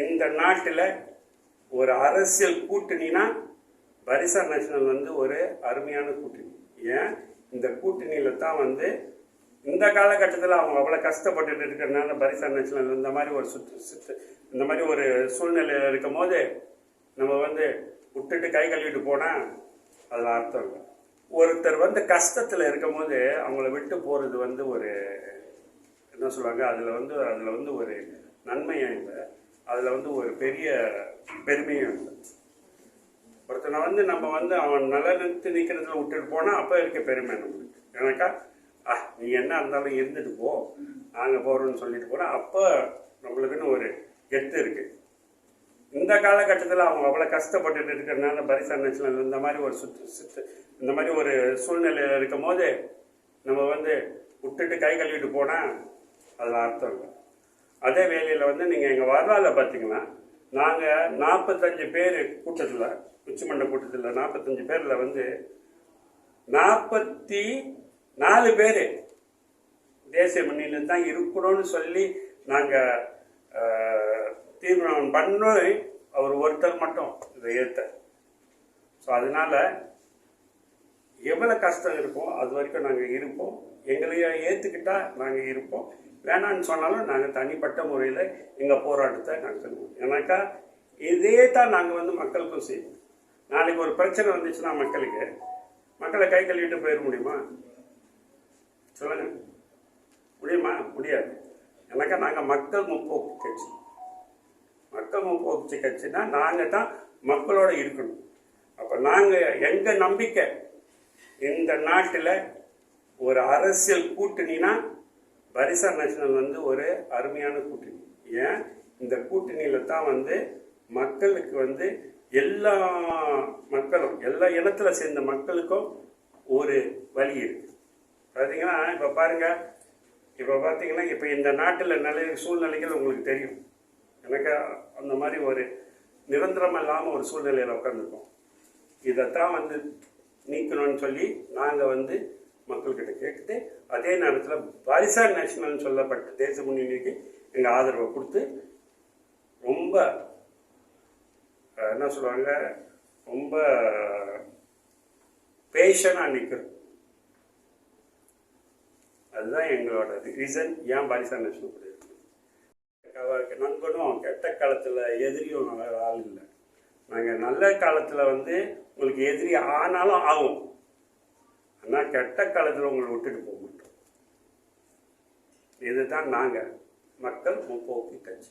இந்த நாட்டில் ஒரு அரசியல் கூட்டணினா பரிசா நேஷனல் வந்து ஒரு அருமையான கூட்டணி. ஏன்? இந்த கூட்டணியில் தான் வந்து இந்த காலகட்டத்தில் அவங்க அவ்வளோ கஷ்டப்பட்டுட்டு இருக்கிறனால பரிசா நேஷனல் இந்த மாதிரி ஒரு சுற்று சுற்று இந்த மாதிரி ஒரு சூழ்நிலையில் இருக்கும் போது நம்ம வந்து விட்டுட்டு கை கழுவிட்டு போனால் அதில் அர்த்தம் இல்லை. ஒருத்தர் வந்து கஷ்டத்தில் இருக்கும் போது அவங்கள விட்டு போகிறது வந்து ஒரு என்ன சொல்லுவாங்க? அதில் வந்து அதில் வந்து ஒரு நன்மையாக இல்லை. அதில் வந்து ஒரு பெரிய பெருமையும் இல்லை. ஒருத்தனை வந்து நம்ம வந்து அவன் நல்ல நிற்கிறதுல விட்டுட்டு போனால் அப்போ இருக்க பெருமை நம்மளுக்கு. எனக்கா ஆ நீ என்ன இருந்தாலும் இருந்துட்டு போ நாங்கள் போகிறோம்னு சொல்லிட்டு போனால் அப்போ நம்மளுக்குன்னு ஒரு கெத்து இருக்குது இந்த காலகட்டத்தில் அவங்க அவ்வளோ கஷ்டப்பட்டுட்டு இருக்கிறனால பரிசா இந்த மாதிரி ஒரு சுற்று சுற்று இந்த மாதிரி ஒரு சூழ்நிலையில் இருக்கும் போது நம்ம வந்து விட்டுட்டு கை கழுவிட்டு போனால் அதில் அர்த்தம் இல்லை. அதே வேலையில் வந்து நீங்கள் எங்கள் வரலாறு பார்த்தீங்கன்னா நாங்கள் நாற்பத்தஞ்சு பேர் கூட்டத்தில் உச்சிமன்ற கூட்டத்தில் நாற்பத்தஞ்சு பேரில் வந்து நாற்பத்தி நாலு பேர் தேசிய மண்ணில் தான் இருக்கணும்னு சொல்லி நாங்கள் தீர்மானம் பண்ணோம் அவர் ஒருத்தர் மட்டும் இதை ஏற்ற ஸோ அதனால் எவ்வளோ கஷ்டம் இருக்கும் அது வரைக்கும் நாங்கள் இருப்போம். எங்களையும் ஏற்றுக்கிட்டால் நாங்கள் இருப்போம். வேணான்னு சொன்னாலும் நாங்கள் தனிப்பட்ட முறையில் எங்கள் போராட்டத்தை நாங்கள் சொல்லுவோம் ஏன்னாக்கா இதே தான் நாங்கள் வந்து மக்களுக்கும் செய்வோம். நாளைக்கு ஒரு பிரச்சனை வந்துச்சுன்னா மக்களுக்கு மக்களை கை கழுவிட்டு போயிட முடியுமா? சொல்லுங்க. முடியுமா? முடியாது. ஏன்னாக்கா நாங்கள் மக்கள் முற்போக்கு கட்சி. மக்கள் முற்போக்கு கட்சினா நாங்கள் தான் மக்களோட இருக்கணும். அப்போ நாங்கள் எங்கள் நம்பிக்கை? இந்த நாட்டில் ஒரு அரசியல் கூட்டணினா பரிசா நேஷனல் வந்து ஒரு அருமையான கூட்டணி. ஏன்? இந்த கூட்டணியில தான் வந்து மக்களுக்கு வந்து எல்லா மக்களும் எல்லா இனத்துல சேர்ந்த மக்களுக்கும் ஒரு வழி இருக்கு. பார்த்தீங்கன்னா இப்போ பாருங்க. இப்போ பார்த்தீங்கன்னா இப்போ இந்த நாட்டில் நிலை சூழ்நிலைகள் உங்களுக்கு தெரியும். எனக்கு அந்த மாதிரி ஒரு நிரந்தரம் இல்லாமல் ஒரு சூழ்நிலையில் உட்காந்துருக்கோம் இதைத்தான் வந்து நீக்கணும்னு சொல்லி நாங்கள் வந்து மக்கள்கிட்ட கேட்டுட்டு அதே நேரத்தில் பாரிசா நேஷனல்னு சொல்லப்பட்ட தேச முன்னணிக்கு எங்கள் ஆதரவை கொடுத்து ரொம்ப என்ன சொல்லுவாங்க ரொம்ப பேஷனாக நிற்கிறோம் அதுதான் எங்களோட ரீசன் ஏன் பாரிசா நேஷனல் கூட இருக்கு. நண்பனும் கெட்ட காலத்தில் எதிரியும் ஆள் இல்லை. நாங்கள் நல்ல காலத்தில் வந்து உங்களுக்கு எதிரி ஆனாலும் ஆகும். ஆனால் கெட்ட காலத்தில் உங்களை விட்டுட்டு போகும் இதுதான் நாங்கள் மக்கள் முற்போக்கு கட்சி.